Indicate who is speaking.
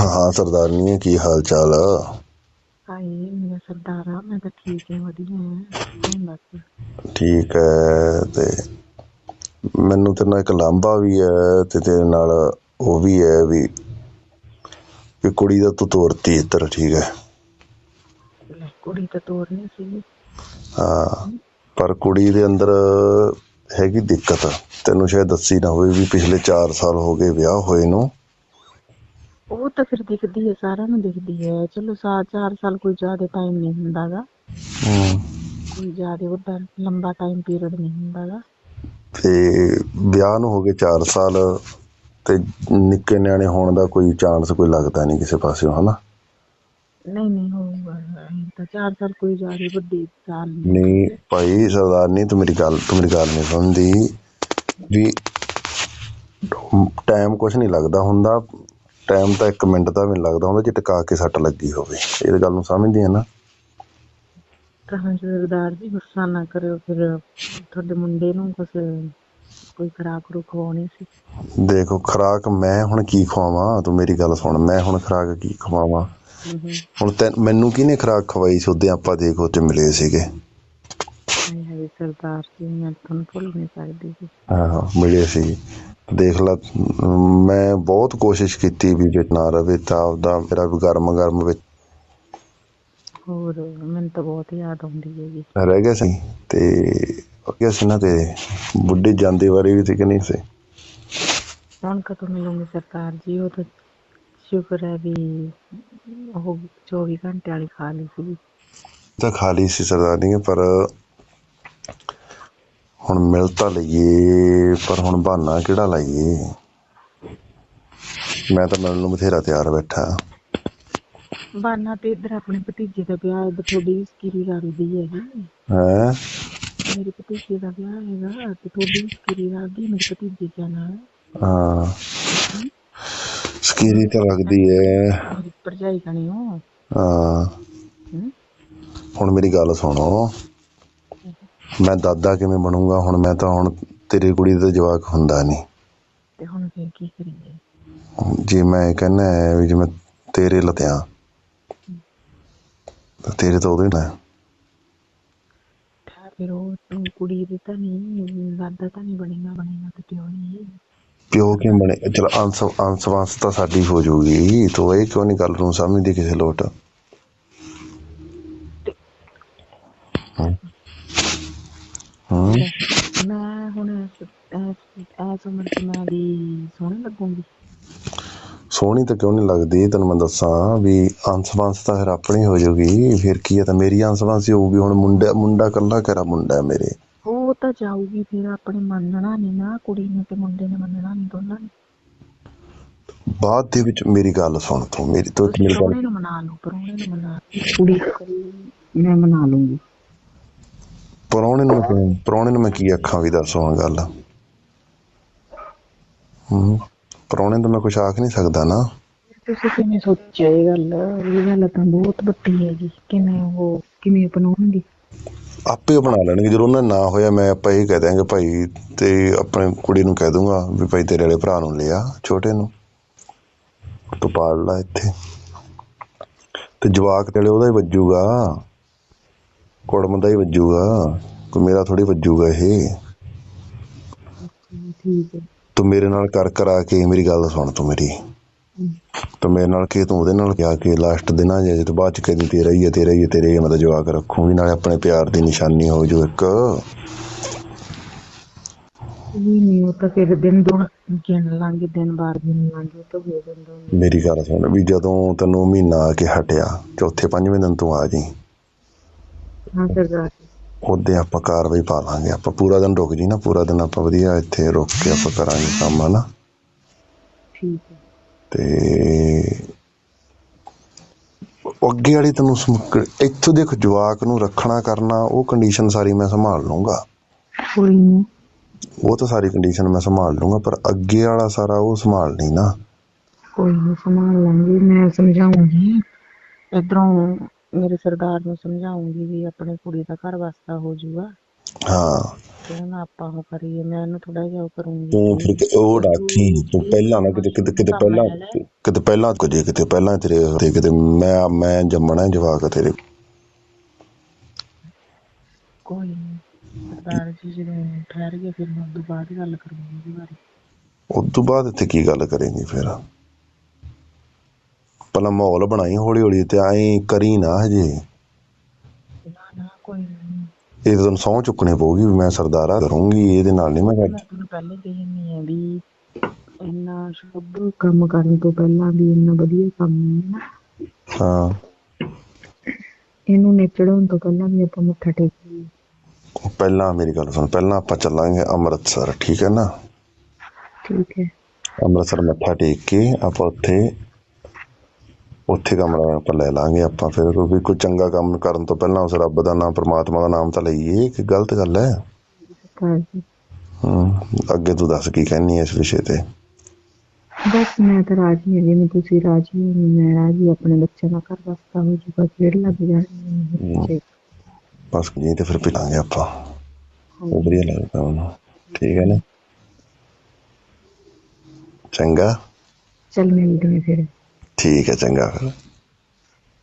Speaker 1: ਹਾਂ ਸਰਦਾਰਨੀ ਕੀ ਹਾਲ ਚਾਲ ਆ
Speaker 2: ਹਾਏ ਮੇਰਾ ਸਰਦਾਰਾ ਮੈਂ ਤਾਂ ਠੀਕ ਹਾਂ ਵਧੀਆ ਹਾਂ ਤੂੰ ਦੱਸ?
Speaker 1: ਠੀਕ ਹੈ ਤੇ ਮੈਨੂੰ ਤੇਰੇ ਨਾਲ ਇੱਕ ਲਾਂਭਾ ਵੀ ਹੈ ਤੇ ਤੇਰੇ ਨਾਲ ਉਹ ਵੀ ਹੈ ਵੀ ਵੀ ਕੁੜੀ ਦਾ ਤੂੰ ਤੋਰਤੀ ਇੱਧਰ ਠੀਕ ਹੈ
Speaker 2: ਲੈ ਕੁੜੀ ਤਾਂ ਤੋਰਨੀ ਸੀ।
Speaker 1: ਹਾਂ ਪਰ ਕੁੜੀ ਦੇ ਅੰਦਰ ਹੈਗੀ ਦਿੱਕਤ ਤੈਨੂੰ ਸ਼ਾਇਦ ਦੱਸੀ ਨਾ ਹੋਵੇ ਵੀ ਪਿਛਲੇ 4 ਸਾਲ ਹੋ ਗਏ ਵਿਆਹ ਹੋਏ ਨੂੰ।
Speaker 2: ਉਹ ਤਾਂ ਫਿਰ ਦਿਖਦੀ ਹੈ ਸਾਰਿਆਂ ਨੂੰ ਦਿਖਦੀ ਹੈ। ਚਲੋ ਸਾਲ ਚਾਰ ਸਾਲ ਕੋਈ ਜ਼ਿਆਦਾ ਟਾਈਮ ਨਹੀਂ ਹੁੰਦਾਗਾ।
Speaker 1: ਹਮ,
Speaker 2: ਕੋਈ ਜ਼ਿਆਦਾ ਵੱਡਾ ਲੰਬਾ ਟਾਈਮ ਪੀਰੀਅਡ ਨਹੀਂ ਹੁੰਦਾਗਾ।
Speaker 1: ਤੇ ਵਿਆਹ ਨੂੰ ਹੋ ਗਏ 4 ਸਾਲ ਤੇ ਨਿੱਕੇ ਨਿਆਣੇ ਹੋਣ ਦਾ ਕੋਈ ਚਾਂਸ ਕੋਈ ਲੱਗਦਾ ਨਹੀਂ ਕਿਸੇ ਪਾਸਿਓਂ ਹਨਾ?
Speaker 2: ਨਹੀਂ ਨਹੀਂ ਹੋਊਗਾ। ਤਾਂ ਚਾਰ ਸਾਲ ਕੋਈ ਜ਼ਿਆਦਾ ਵੱਡੀ ਸਾਲ ਨਹੀਂ।
Speaker 1: ਨਹੀਂ ਭਾਈ ਸਰਦਾਰਨੀ ਤੂੰ ਮੇਰੀ ਗੱਲ ਤੂੰ ਮੇਰੀ ਗੱਲ ਨਹੀਂ ਸੁਣਦੀ। ਵੀ ਟਾਈਮ ਕੁਝ ਨਹੀਂ ਲੱਗਦਾ ਹੁੰਦਾ। ਟਾਈਮ ਤਾਂ 1 ਮਿੰਟ ਦਾ ਵੀ ਨਹੀਂ ਲੱਗਦਾ ਹੁੰਦਾ ਜੇ ਟਿਕਾ ਕੇ ਸੱਟ ਲੱਗੀ ਹੋਵੇ। ਇਹ ਗੱਲ ਨੂੰ ਸਮਝਦੀ ਹੈ ਨਾ।
Speaker 2: ਕਹਾਂ ਸਰਦਾਰ ਜੀ ਗੁੱਸਾ ਨਾ ਕਰਿਓ ਫਿਰ ਤੁਹਾਡੇ ਮੁੰਡੇ ਨੂੰ ਕੁਛ ਕੋਈ ਖਰਾਕ ਖਰੂਕ ਖਵਾਉਣੀ ਸੀ?
Speaker 1: ਦੇਖੋ ਖਰਾਕ ਮੈਂ ਹੁਣ ਕੀ ਖਵਾਵਾਂ? ਤੂੰ ਮੇਰੀ ਗੱਲ ਸੁਣ ਮੈਂ ਹੁਣ ਖਰਾਕ ਕੀ ਖਵਾਵਾਂ? ਹੁਣ ਤੈਨ ਮੈਨੂੰ ਕਿਹਨੇ ਖਰਾਕ ਖਵਾਈ ਸੀ? ਉਹਦੇ ਆਪਾਂ ਦੇਖੋ ਤੇ ਮਿਲੇ ਸੀਗੇ।
Speaker 2: ਸਰਦਾਰ ਜੀ ਮੈਂ ਤੁਹਾਨੂੰ ਭੁੱਲ ਨਹੀਂ ਸਕਦੀ
Speaker 1: ਹਾਂ ਮਿਲੇ ਸੀ ਦੇਖ ਲਾ ਮੈਂ ਬਹੁਤ ਕੋਸ਼ਿਸ਼ ਕੀਤੀ ਵੀ ਜੇ ਨਾ ਰਵੇ ਤਾਂ ਆਪਦਾ ਮੇਰਾ ਵੀ ਗਰਮ ਗਰਮ ਵਿੱਚ
Speaker 2: ਹੋਰ ਮੈਨੂੰ ਤਾਂ ਬਹੁਤ ਯਾਦ ਆਉਂਦੀ ਹੈ ਜੀ
Speaker 1: ਰਹਿ ਗਿਆ ਸੀ ਤੇ ਗਿਆ ਸੀ ਨਾ ਤੇ ਬੁੱਢੀ ਜਾਂਦੇ ਵਾਰੀ ਵੀ ਸੀ ਕਿ ਨਹੀਂ ਸੀ?
Speaker 2: ਹੁਣ ਕਦੋਂ ਮਿਲੂੰਗੇ ਸਰਦਾਰ ਜੀ? ਉਹ ਤਾਂ ਸ਼ੁਕਰ ਹੈ ਵੀ ਉਹ 24 ਘੰਟੇ ਵਾਲੀ ਖਾ ਲਈ ਸੀ
Speaker 1: ਤਾਂ ਖਾਲੀ ਸੀ ਸਰਦਾਰਨੀ ਪਰ ਹੁਣ ਮਿਲ ਤਾਂ ਲਈਏ ਪਰ ਹੁਣ ਬਹਾਨਾ ਕਿਹੜਾ ਲਾਈਏ? ਮੈਂ ਤਾਂ ਮਿਲਣ ਨੂੰ ਬਥੇਰਾ ਤਿਆਰ ਬੈਠਾ।
Speaker 2: ਬਾਨਾ ਤੇ ਇੱਧਰ ਆਪਣੇ ਭਤੀਜੇ ਦਾ ਵਿਆਹ ਹੈ ਤੁਹਾਡੀ ਸਕੀਰੀ ਹੈਗੀ।
Speaker 1: ਹੈ?
Speaker 2: ਮੇਰੇ ਭਤੀਜੇ ਦਾ ਵਿਆਹ ਹੈਗਾ ਤੇ ਤੁਹਾਡੀ ਸਕੀਰੀ ਰੱਖਦੀ ਮੇਰੇ ਭਤੀਜੇ ਦਾ ਨਾਲ।
Speaker 1: ਹਾਂ। ਸਕੀਰੀ ਤਾਂ ਲੱਗਦੀ ਹੈ
Speaker 2: ਭਰਜਾਈ ਕਣੀ ਹੋ।
Speaker 1: ਹਾਂ?
Speaker 2: ਹਮ?
Speaker 1: ਹੁਣ ਮੇਰੀ ਗੱਲ ਸੁਣੋ। ਮੈਂ ਦਾਦਾ ਕਿਵੇਂ ਬਣੂੰਗਾ? ਹੁਣ ਮੈਂ ਤਾਂ ਹੁਣ ਤੇਰੀ ਕੁੜੀ ਦਾ ਜਵਾਕ ਹੁੰਦਾ ਨਹੀਂ।
Speaker 2: ਤੇ ਹੁਣ ਫਿਰ ਕੀ ਕਰੀਏ?
Speaker 1: ਜੇ ਮੈਂ ਕਹਿੰਦਾ ਵੀ ਜੇ ਮੈਂ ਤੇਰੇ ਲਤਿਆਂ ਤਾਂ ਤੇਰੇ ਤਾਂ ਉਹਦੇ ਨਾਲ
Speaker 2: ਤਾਂ ਫਿਰ ਉਹ ਤੂੰ ਕੁੜੀ ਦੀ ਤਾਂ ਨਹੀਂ ਦਾਦਾ ਤਾਂ ਨਹੀਂ ਬਣੇਗਾ ਬਣੇਗਾ ਤੇ ਪਿਓ ਨਹੀਂ
Speaker 1: ਪਿਓ ਕਿਉਂ ਬਣੇ? ਚਲ ਅੰਸ ਅੰਸ ਵਾਸ ਤਾਂ ਸਾਡੀ ਹੋ ਜਾਊਗੀ ਤੋ ਇਹ ਕਿਉਂ ਨਹੀਂ ਗੱਲ ਨੂੰ ਸਮਝਦੀ ਕਿਸੇ ਲੋਟ ਹਮ। ਹਮ
Speaker 2: ਮੈਂ ਹੁਣ ਸੋਹਣੀ ਲੱਗੂੰਗੀ
Speaker 1: ਸੋਹਣੀ ਤਾਂ ਕਿਉਂ ਨਹੀਂ ਲੱਗਦੀ ਤੈਨੂੰ ਮੈਂ ਦੱਸਾਂ ਵੀ ਅੰਸ ਵਾਂਸ ਤਾਂ ਫਿਰ ਆਪਣੀ ਹੋ ਜਾਊਗੀ ਫਿਰ ਕੀ ਹੈ ਤਾਂ ਮੇਰੀ ਅੰਸ ਵਾਂਸ ਹੀ ਹੋਊਗੀ ਹੁਣ ਮੁੰਡਾ ਮੁੰਡਾ ਕੱਲਾ ਕਰਾ ਮੁੰਡਾ ਹੈ ਮੇਰੇ?
Speaker 2: ਉਹ ਤਾਂ ਜਾਊਗੀ ਫਿਰ ਆਪਣੇ ਮੰਨਣਾ ਨਹੀਂ ਨਾ ਕੁੜੀ ਨੇ ਤੇ ਮੁੰਡੇ ਨੇ ਮੰਨਣਾ ਨਹੀਂ ਦੋਨਾਂ ਨੇ।
Speaker 1: ਬਾਅਦ ਦੇ ਵਿੱਚ ਮੇਰੀ ਗੱਲ ਸੁਣ ਤੂੰ ਮੇਰੀ ਤੋਂ ਮੇਰੀ ਗੱਲ
Speaker 2: ਨੂੰ ਮਨਾ ਲਓ ਪ੍ਰਾਹੁਣੇ ਨੂੰ ਮਨਾ। ਕੁੜੀ ਮੈਂ ਮਨਾ ਲੂੰਗੀ।
Speaker 1: ਪ੍ਰਾਹੁਣੇ ਨੂੰ ਮੈਂ ਕੀ ਆਖਾਂ ਵੀ ਦੱਸੋ ਗੱਲ। ਹੂੰ। ਪ੍ਰਾਹੁਣੇ ਨੂੰ ਮੈਂ ਕੁਝ ਆਖ ਨਹੀਂ ਸਕਦਾ ਨਾ।
Speaker 2: ਤੁਸੀਂ ਕਿਵੇਂ ਸੋਚਿਆ ਇਹ ਗੱਲ? ਇਹ ਗੱਲ ਤਾਂ ਬਹੁਤ ਵੱਡੀ ਹੈਗੀ। ਕਿਵੇਂ ਉਹ ਕਿਵੇਂ ਅਪਣਾਉਣਗੇ?
Speaker 1: ਆਪੇ ਬਣਾ ਲੈਣਗੇ। ਜਦੋਂ ਉਹਨਾਂ ਨਾ ਹੋਇਆ ਮੈਂ ਆਪਾਂ ਇਹ ਕਹਿ ਦਿਆਂਗੇ ਭਾਈ ਤੇ ਆਪਣੇ ਕੁੜੀ ਨੂੰ ਕਹਿ ਦੂੰਗਾ ਵੀ ਭਾਈ ਤੇਰੇ ਵਾਲੇ ਭਰਾ ਨੂੰ ਲਿਆ ਛੋਟੇ ਨੂੰ। ਤੂੰ ਪਾਲ ਲਾ ਇੱਥੇ। ਤੇ ਜਵਾਕ ਤੇਰੇ ਉਹਦਾ ਹੀ ਵੱਜੂਗਾ। ਕੁੜਮ ਦਾ ਹੀ ਵੱਜੂਗਾ। ਕੋਈ ਮੇਰਾ ਥੋੜੀ ਵੱਜੂਗਾ ਇਹ।
Speaker 2: ਠੀਕ ਹੈ।
Speaker 1: ਤੂੰ ਮੇਰੇ ਨਾਲ ਕਰ ਕਰਾ ਕੇ ਮੇਰੀ ਗੱਲ ਸੁਣ ਤੂੰ ਮੇਰੀ ਤੂੰ ਮੇਰੇ ਨਾਲ ਕੀ ਤੂੰ ਉਹਦੇ ਨਾਲ ਕਿਹਾ ਕਿ ਲਾਸਟ ਦਿਨਾਂ ਜੇ ਤੂੰ ਬਾਅਦ ਚ ਕਹਿੰਦੀ ਤੇਰਾ ਹੀ ਹੈ ਤੇਰਾ ਹੀ ਹੈ ਤੇਰੇ ਹੀ ਹੈ, ਮੈਂ ਤਾਂ ਜਵਾਕ ਰੱਖੂੰਗੀ ਨਾਲੇ ਆਪਣੇ ਪਿਆਰ ਦੀ ਨਿਸ਼ਾਨੀ ਹੋ ਜੋ ਇੱਕ
Speaker 2: ਨਹੀਂ ਨਹੀਂ ਉਹ ਤਾਂ ਫਿਰ ਦਿਨ ਦੋ ਗਿਣ ਲਾਂਗੇ ਦਿਨ ਬਾਰ ਗਿਣ ਲਾਂਗੇ ਤਾਂ ਹੋ ਜਾਂਦਾ।
Speaker 1: ਮੇਰੀ ਗੱਲ ਸੁਣ ਵੀ ਜਦੋਂ ਤੈਨੂੰ ਮਹੀਨਾ ਆ ਕੇ ਹਟਿਆ ਚੌਥੇ ਪੰਜਵੇਂ ਦਿਨ ਤੂੰ ਆ ਜੀ
Speaker 2: ਹਾਂ ਸਰਦਾਰ ਜੀ।
Speaker 1: ਉਹਦੇ ਆਪਾਂ ਕਾਰਵਾਈ ਪਾ ਲਾਂਗੇ। ਆਪਾਂ ਪੂਰਾ ਦਿਨ ਰੁਕ ਜੀ ਨਾ ਪੂਰਾ ਦਿਨ ਆਪਾਂ ਵਧੀਆ ਇੱਥੇ ਰੁਕ ਕੇ ਆਪਾਂ ਕਰਾਂਗੇ ਕੰਮ ਹਨਾ?
Speaker 2: ਠੀਕ ਹੈ।
Speaker 1: ਤੇ ਉਹ ਅੱਗੇ ਵਾਲੀ ਤੈਨੂੰ ਇੱਥੋਂ ਦੇਖ ਜਵਾਕ ਨੂੰ ਰੱਖਣਾ ਕਰਨਾ ਉਹ ਕੰਡੀਸ਼ਨ ਸਾਰੀ ਮੈਂ ਸੰਭਾਲ ਲੂੰਗਾ
Speaker 2: ਕੋਈ ਨਹੀਂ
Speaker 1: ਉਹ ਤਾਂ ਸਾਰੀ ਕੰਡੀਸ਼ਨ ਮੈਂ ਸੰਭਾਲ ਲੂੰਗਾ ਪਰ ਅੱਗੇ ਵਾਲਾ ਸਾਰਾ ਉਹ ਸੰਭਾਲ ਨਹੀਂ ਨਾ।
Speaker 2: ਕੋਈ ਨਹੀਂ ਸੰਭਾਲ ਲਾਂਗੀ ਮੈਂ ਸਮਝਾਉਂਗੀ। ਇਧਰੋਂ ਮੇਰੇ ਸਰਦਾਰ ਨੂੰ ਸਮਝਾਉਂਗੀ ਵੀ ਆਪਣੇ ਕੁੜੀ ਦਾ ਘਰ ਵਸਦਾ ਹੋ ਜਾਊਗਾ।
Speaker 1: ਹਾਂ।
Speaker 2: ਤੇ ਨਾ ਆਪਾਂ ਉਹ ਕਰੀਏ ਮੈਂ ਇਹਨੂੰ ਥੋੜਾ ਜਿਹਾ ਉਹ ਕਰੂੰਗੀ
Speaker 1: ਤੂੰ ਫਿਰ ਕਿ- ਉਹ ਰਾਖੀ ਤੂੰ ਪਹਿਲਾਂ ਨਾ ਕਿਤੇ ਕਿਤੇ ਕਿਤੇ ਪਹਿਲਾਂ ਕਿਤੇ ਪਹਿਲਾਂ ਕੁਝ ਕਿਤੇ ਪਹਿਲਾਂ ਤੇਰੇ ਤੇ ਕਿਤੇ ਮੈਂ ਮੈਂ ਜੰਮਣਾ ਜਵਾਕ ਤੇਰੇ।
Speaker 2: ਕੋਈ ਸਰਦਾਰ ਜੀ ਜਦੋਂ ਠਹਿਰ ਗਏ ਫਿਰ ਮੈਂ ਉਦੋਂ ਬਾਅਦ ਗੱਲ ਕਰੂੰਗੀ ਇਹਦੇ ਬਾਰੇ।
Speaker 1: ਉਸ ਤੋਂ ਬਾਅਦ ਇੱਥੇ ਕੀ ਗੱਲ ਕਰੇਂਗੀ ਫਿਰ? ਪਹਿਲਾਂ ਮਾਹੌਲ ਬਣਾਈ ਹੌਲੀ ਹੌਲੀ ਤੇ ਐਂ ਕਰੀ ਨਾ ਹਜੇ।
Speaker 2: ਨਾ ਨਾ ਕੋਈ ਨਹੀਂ
Speaker 1: ਇਹ ਤਾਂ ਸਹੁੰ ਚੁੱਕਣੀ ਪਊਗੀ ਵੀ ਮੈਂ ਸਰਦਾਰਾ ਕਰੂੰਗੀ ਇਹਦੇ ਨਾਲ ਨਹੀਂ ਮੈਂ
Speaker 2: ਤੁਹਾਨੂੰ ਪਹਿਲੇ ਕਹਿੰਦੀ ਆ ਵੀ ਇੰਨਾ ਸ਼ੁਭ ਕੰਮ ਕਰਨ ਤੋਂ ਪਹਿਲਾਂ ਵੀ ਇੰਨਾ ਵਧੀਆ ਕੰਮ ਹੈ ਨਾ।
Speaker 1: ਹਾਂ।
Speaker 2: ਇਹਨੂੰ ਨਿਚੜਨ ਤੋਂ ਪਹਿਲਾਂ ਵੀ ਆਪਾਂ ਮੱਥਾ ਟੇਕੀਏ
Speaker 1: ਪਹਿਲਾਂ ਮੇਰੀ ਗੱਲ ਸੁਣ ਪਹਿਲਾਂ ਆਪਾਂ ਚੱਲਾਂਗੇ ਅੰਮ੍ਰਿਤਸਰ ਠੀਕ ਹੈ ਨਾ?
Speaker 2: ਠੀਕ ਹੈ।
Speaker 1: ਅੰਮ੍ਰਿਤਸਰ ਮੱਥਾ ਟੇਕ ਕੇ ਆਪਾਂ ਉੱਥੇ ਉੱਥੇ ਕਮਰਾ ਆਪਾਂ ਲੈ ਲਾਂਗੇ ਆਪਾਂ ਫਿਰ ਕਿਉਂਕਿ ਕੋਈ ਚੰਗਾ ਕੰਮ ਕਰਨ ਤੋਂ ਪਹਿਲਾਂ ਉਸ ਰੱਬ ਦਾ ਨਾਮ ਪ੍ਰਮਾਤਮਾ ਦਾ ਨਾਮ ਤਾਂ ਲਈਏ ਕਿ ਗਲਤ ਗੱਲ ਹੈ? ਹੂੰ ਅੱਗੇ ਤੂੰ ਦੱਸ ਕੀ ਕਹਿਨੀ ਹੈ ਇਸ ਵਿਸ਼ੇ ਤੇ?
Speaker 2: ਬਸ ਮੈਂ ਤਾਂ ਰਾਜੀ ਹਾਂ ਜਿਵੇਂ ਤੁਸੀਂ ਰਾਜੀ ਹੋ ਮੈਂ ਰਾਜੀ ਆਪਣੇ ਬੱਚਿਆਂ ਦਾ ਘਰ ਵਸਦਾ ਹੋ ਜੂਗਾ ਖੇਡ ਲੱਗ ਜਾਣੀ
Speaker 1: ਬਸ ਜੀ ਤੇ ਫਿਰ ਪਿਲਾਂਗੇ ਆਪਾਂ। ਉਹ ਵਧੀਆ ਲੱਗਦਾ ਉਹਨੂੰ ਠੀਕ ਹੈ ਨਾ? ਚੰਗਾ।
Speaker 2: ਚੱਲ ਮਿਲਦੇ ਹਾਂ ਫਿਰ।
Speaker 1: ਠੀਕ ਹੈ ਚੰਗਾ ਫਿਰ